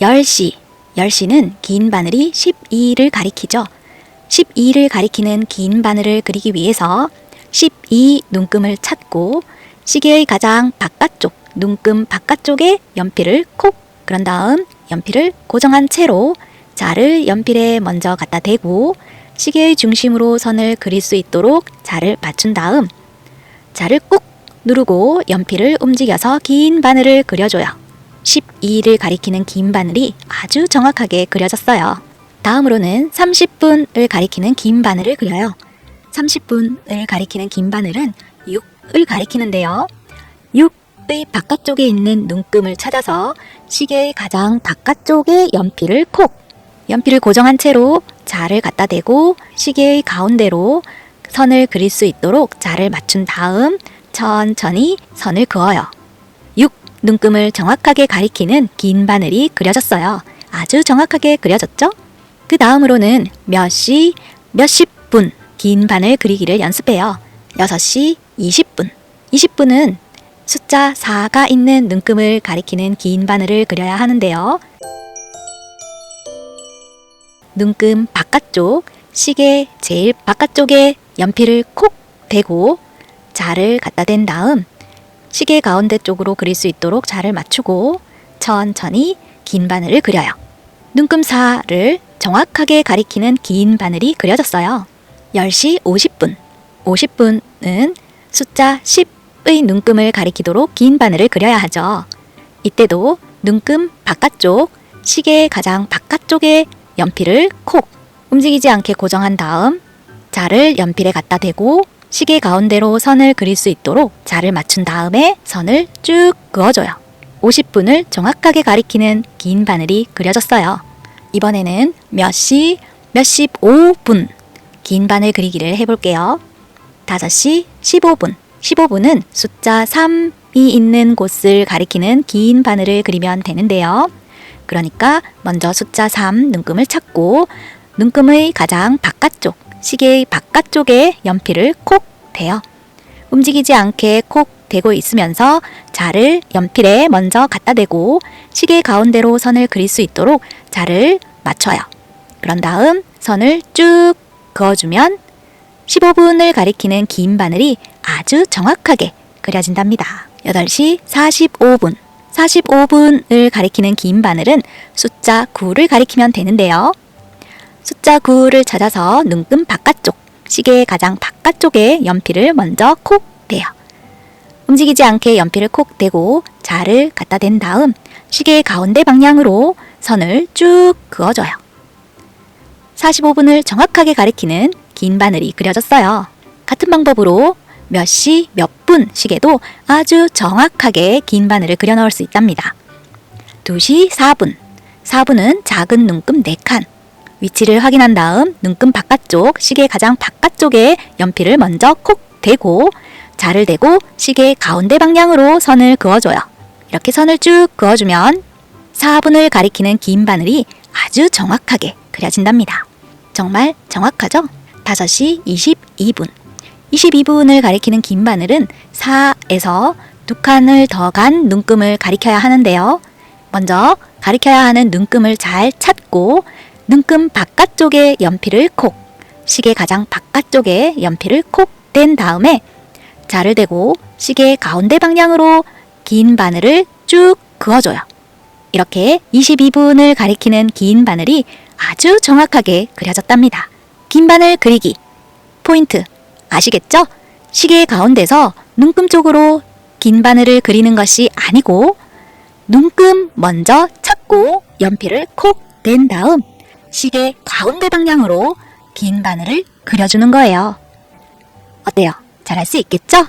10시. 10시는 긴 바늘이 12를 가리키죠. 12를 가리키는 긴 바늘을 그리기 위해서 12 눈금을 찾고 시계의 가장 바깥쪽 눈금 바깥쪽에 연필을 콕 그런 다음 연필을 고정한 채로 자를 연필에 먼저 갖다 대고 시계의 중심으로 선을 그릴 수 있도록 자를 맞춘 다음 자를 꾹 누르고 연필을 움직여서 긴 바늘을 그려줘요. 12를 가리키는 긴 바늘이 아주 정확하게 그려졌어요. 다음으로는 30분을 가리키는 긴 바늘을 그려요. 30분을 가리키는 긴 바늘은 6을 가리키는데요. 6의 바깥쪽에 있는 눈금을 찾아서 시계의 가장 바깥쪽에 연필을 콕! 연필을 고정한 채로 자를 갖다 대고 시계의 가운데로 선을 그릴 수 있도록 자를 맞춘 다음 천천히 선을 그어요. 6. 눈금을 정확하게 가리키는 긴 바늘이 그려졌어요. 아주 정확하게 그려졌죠? 그 다음으로는 몇 시, 몇십 분 긴 바늘 그리기를 연습해요. 6시 20분. 20분은 숫자 4가 있는 눈금을 가리키는 긴 바늘을 그려야 하는데요. 눈금 바깥쪽, 시계 제일 바깥쪽에 연필을 콕 대고 자를 갖다 댄 다음 시계 가운데 쪽으로 그릴 수 있도록 자를 맞추고 천천히 긴 바늘을 그려요. 눈금사를 정확하게 가리키는 긴 바늘이 그려졌어요. 10시 50분. 50분은 숫자 10의 눈금을 가리키도록 긴 바늘을 그려야 하죠. 이때도 눈금 바깥쪽, 시계의 가장 바깥쪽에 연필을 콕 움직이지 않게 고정한 다음 자를 연필에 갖다 대고 시계 가운데로 선을 그릴 수 있도록 자를 맞춘 다음에 선을 쭉 그어줘요. 50분을 정확하게 가리키는 긴 바늘이 그려졌어요. 이번에는 몇 시, 몇십 5분 긴 바늘 그리기를 해볼게요. 5시 15분. 15분은 숫자 3이 있는 곳을 가리키는 긴 바늘을 그리면 되는데요. 그러니까 먼저 숫자 3 눈금을 찾고 눈금의 가장 바깥쪽, 시계의 바깥쪽에 연필을 콕 대요. 움직이지 않게 콕 대고 있으면서 자를 연필에 먼저 갖다 대고 시계 가운데로 선을 그릴 수 있도록 자를 맞춰요. 그런 다음 선을 쭉 그어주면 15분을 가리키는 긴 바늘이 아주 정확하게 그려진답니다. 8시 45분. 45분을 가리키는 긴 바늘은 숫자 9를 가리키면 되는데요. 숫자 9를 찾아서 눈금 바깥쪽, 시계의 가장 바깥쪽에 연필을 먼저 콕 대요. 움직이지 않게 연필을 콕 대고 자를 갖다 댄 다음 시계의 가운데 방향으로 선을 쭉 그어줘요. 45분을 정확하게 가리키는 긴 바늘이 그려졌어요. 같은 방법으로 몇 시, 몇 분 시계도 아주 정확하게 긴 바늘을 그려 넣을 수 있답니다. 2시 4분. 4분은 작은 눈금 4칸. 위치를 확인한 다음 눈금 바깥쪽, 시계 가장 바깥쪽에 연필을 먼저 콕 대고 자를 대고 시계 가운데 방향으로 선을 그어줘요. 이렇게 선을 쭉 그어주면 4분을 가리키는 긴 바늘이 아주 정확하게 그려진답니다. 정말 정확하죠? 5시 22분. 22분을 가리키는 긴 바늘은 4에서 두 칸을 더 간 눈금을 가리켜야 하는데요. 먼저 가리켜야 하는 눈금을 잘 찾고 눈금 바깥쪽에 연필을 콕, 시계 가장 바깥쪽에 연필을 콕 댄 다음에 자를 대고 시계 가운데 방향으로 긴 바늘을 쭉 그어줘요. 이렇게 22분을 가리키는 긴 바늘이 아주 정확하게 그려졌답니다. 긴 바늘 그리기. 포인트. 아시겠죠? 시계 가운데서 눈금 쪽으로 긴 바늘을 그리는 것이 아니고 눈금 먼저 찾고 연필을 콕 댄 다음 시계 가운데 방향으로 긴 바늘을 그려주는 거예요. 어때요? 잘할 수 있겠죠?